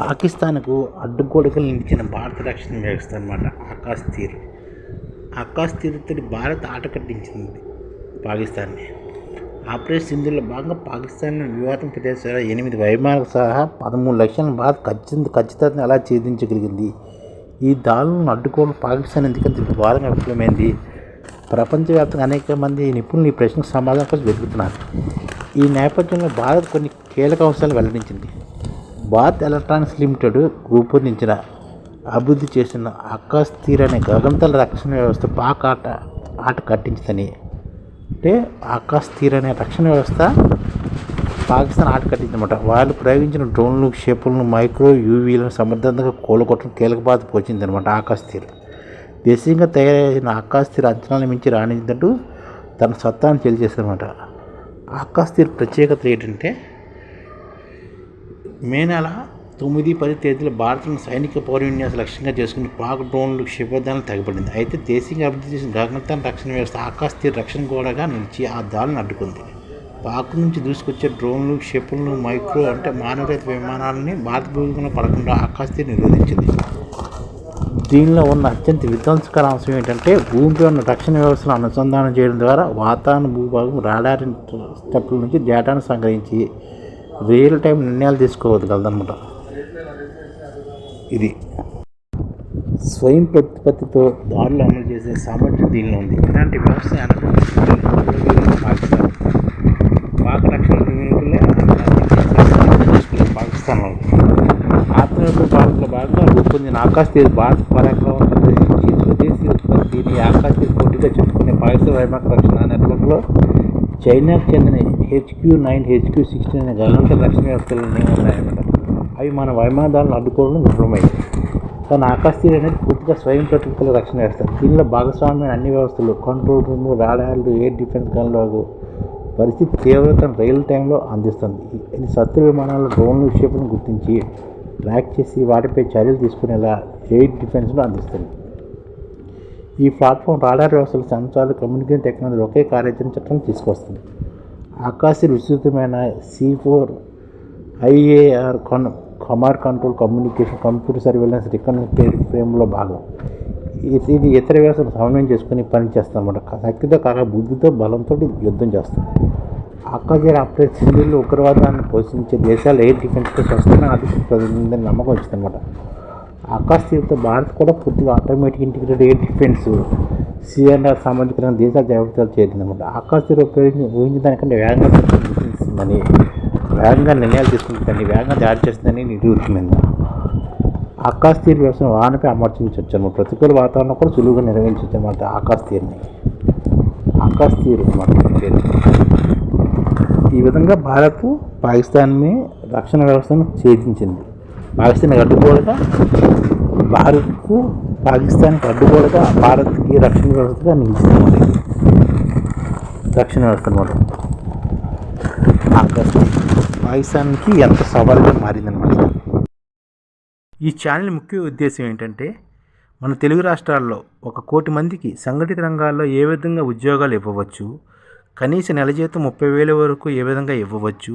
పాకిస్తాన్కు అడ్డుగోడకలు నిలిచిన భారత రక్షణ వ్యవస్థ అనమాట ఆకాశ్ తీర్. ఆకాశ్ తీరుతో భారత్ ఆట కట్టించింది పాకిస్తాన్ని. ఆపరేషన్ సింధులో భాగంగా పాకిస్తాన్ వివాదం ప్రదేశాల ఎనిమిది వైమానాలకు సహా పదమూడు లక్షల భారత్ ఖచ్చితంగా ఖచ్చితంగా ఎలా ఛేదించగలిగింది? ఈ దాడులను అడ్డుకోవడం పాకిస్తాన్ ఎందుకంత భారంగా విఫలమైంది? ప్రపంచవ్యాప్తంగా అనేక మంది నిపుణులు ఈ ప్రశ్నకు సమాధానం కోసం వెతుకుతున్నారు. ఈ నేపథ్యంలో భారత్ కొన్ని కీలక అంశాలు వెల్లడించింది. భారత్ ఎలక్ట్రానిక్స్ లిమిటెడ్ రూపొందించిన అభివృద్ధి చేసిన ఆకాశ్ తీర్ అనే గగనతల రక్షణ వ్యవస్థ పాక్ ఆట ఆట కట్టించిందని. అంటే ఆకాశ్ తీర్ అనే రక్షణ వ్యవస్థ పాకిస్తాన్ ఆట కట్టిందన్నమాట వాళ్ళు ప్రయోగించిన డ్రోన్లు క్షేపణలు మైక్రో యూవీలను సమర్థంగా కోలుకొట్టడం కీలక బాధ పోచిందనమాట ఆకాశ్ తీర్. దేశీయంగా తయారైన ఆకాశ్ తీర్ అంచనాలను మించి రాణించినట్టు తన సత్తాను తెలియజేశారన్నమాట ఆకాశ్ తీర్ ప్రత్యేకత ఏంటంటే మే నెల తొమ్మిది పది తేదీలో భారత్ను సైనిక పౌరవిన్యాస లక్ష్యంగా చేసుకుని పాక్ డ్రోన్లు క్షిపదాలను తగ్గబడింది అయితే దేశీయంగా అభివృద్ధి చేసిన గగనతల రక్షణ వ్యవస్థ ఆకాశ తీర రక్షణ గోడగా నిలిచి ఆ దాడులను అడ్డుకుంది. పాక్ నుంచి దూసుకొచ్చే డ్రోన్లు క్షిపణులు మైక్రో అంటే మానవరహిత విమానాలని భారత భూమిలో పడకుండా ఆకాశ తీర నిరోధించింది. దీనిలో ఉన్న అత్యంత విధ్వంసకర అంశం ఏంటంటే భూమిపై ఉన్న రక్షణ వ్యవస్థను అనుసంధానం చేయడం ద్వారా వాతావరణ భూభాగం రాడార్ స్టెప్ల నుంచి డేటాను సంగ్రహించి రియల్ టైం నిర్ణయాలు తీసుకోగలదనమాట ఇది. స్వయం ప్రతిపత్తితో దాడులు అమలు చేసే సామర్థ్యం దీనిలో ఉంది. ఇలాంటి వ్యవస్థ పాకిస్తాన్ పాక రక్షణ పాకిస్తాన్లో ఆత్మనిర్భర భారత్లో భాగంగా రూపొందిన ఆకాశ తీరు భారత్ పరాక్రమం ప్రదర్శించి స్వదేశీ దీన్ని ఆకాశ తీరు పోటీగా చెప్పుకునే పాకిస్తాన్ వైమాక రక్షణ నెట్వర్క్లో చైనాకు చెందిన హెచ్క్యూ నైన్ హెచ్క్యూ సిక్స్టీన్ అనే గగనంతర రక్షణ వ్యవస్థలు ఉన్నాయన్నమాట. అవి మన వైమానాలను అడ్డుకోవడం విఫలమైంది కానీ ఆకాశ అనేది పూర్తిగా స్వయం ప్రతికూల రక్షణ వ్యవస్థ దీనిలో భాగస్వామ్యమైన అన్ని వ్యవస్థలు కంట్రోల్ రూమ్ రాడార్లు ఎయిర్ డిఫెన్స్ గన్లు పరిస్థితి తీవ్రతను రియల్ టైంలో అందిస్తుంది. ఇది శత్రు విమానాల డ్రోన్లు విషయంలో గుర్తించి ట్రాక్ చేసి వాటిపై చర్యలు తీసుకునేలా ఎయిర్ డిఫెన్స్ను అందిస్తుంది. ఈ ప్లాట్ఫామ్ రాడార్ వ్యవస్థలు సెన్సార్లు కమ్యూనికేషన్ టెక్నాలజీ ఒకే కార్యాచరణ చట్టం తీసుకొస్తుంది. ఆకాశ విస్తృతమైన సి ఫోర్ ఐఏఆర్ కన్ command control communication computer surveillance recognise ఫ్రేమ్లో భాగం. ఇది ఇది ఇతర వ్యవస్థలు సమన్వయం చేసుకుని పనిచేస్తాం అన్నమాట శక్తితో కాక బుద్ధితో బలంతో యుద్ధం చేస్తాం ఆకాశ ఆపరేషన్లు ఉగ్రవాదాన్ని పోషించే దేశాలు ఎయిర్ డిఫెన్స్తో స్వస్థమైన ఆర్థిక నమ్మకం వచ్చిందన్నమాట. ఆకాశ తీరుతో భారత్ కూడా పూర్తిగా automatic integrated air defence CNR సంబంధించిన దేశాల జాబితాలు చేరిందన్నమాట ఆకాశ తీరు ఉపయోగించి ఊహించిన దానికంటే వేగంగా గుర్తిస్తుందని వేగంగా నిర్ణయాలు తీసుకుంటుందని వేగంగా దాడి చేస్తుందని నిరూపించింది. ఆకాశ తీరు వ్యవసాయం వాహనపై అమర్చించవచ్చు అన్నమాట ప్రతికూల వాతావరణం కూడా సులువుగా నిర్వహించవచ్చు అన్నమాట ఆకాశ తీరుని ఆకాశ తీరు అన్నమాట ఈ విధంగా భారత్ పాకిస్తాన్ని రక్షణ వ్యవస్థను ఛేదించింది. పాకిస్తాన్కి అడ్డుకోడగా భారత్కు పాకిస్తాన్కి అడ్డుకోడగా భారత్కి రక్షణ వ్యవస్థగా నిలిచింది రక్షణ వ్యవస్థ అనమాట పాకిస్తాన్కి ఎంత సవాలుగా మారిందనమాట ఈ ఛానల్ ముఖ్య ఉద్దేశం ఏంటంటే మన తెలుగు రాష్ట్రాల్లో ఒక కోటి మందికి సంఘటిత రంగాల్లో ఏ విధంగా ఉద్యోగాలు ఇవ్వవచ్చు కనీస నెల జీతం ముప్పై వేల వరకు ఏ విధంగా ఇవ్వవచ్చు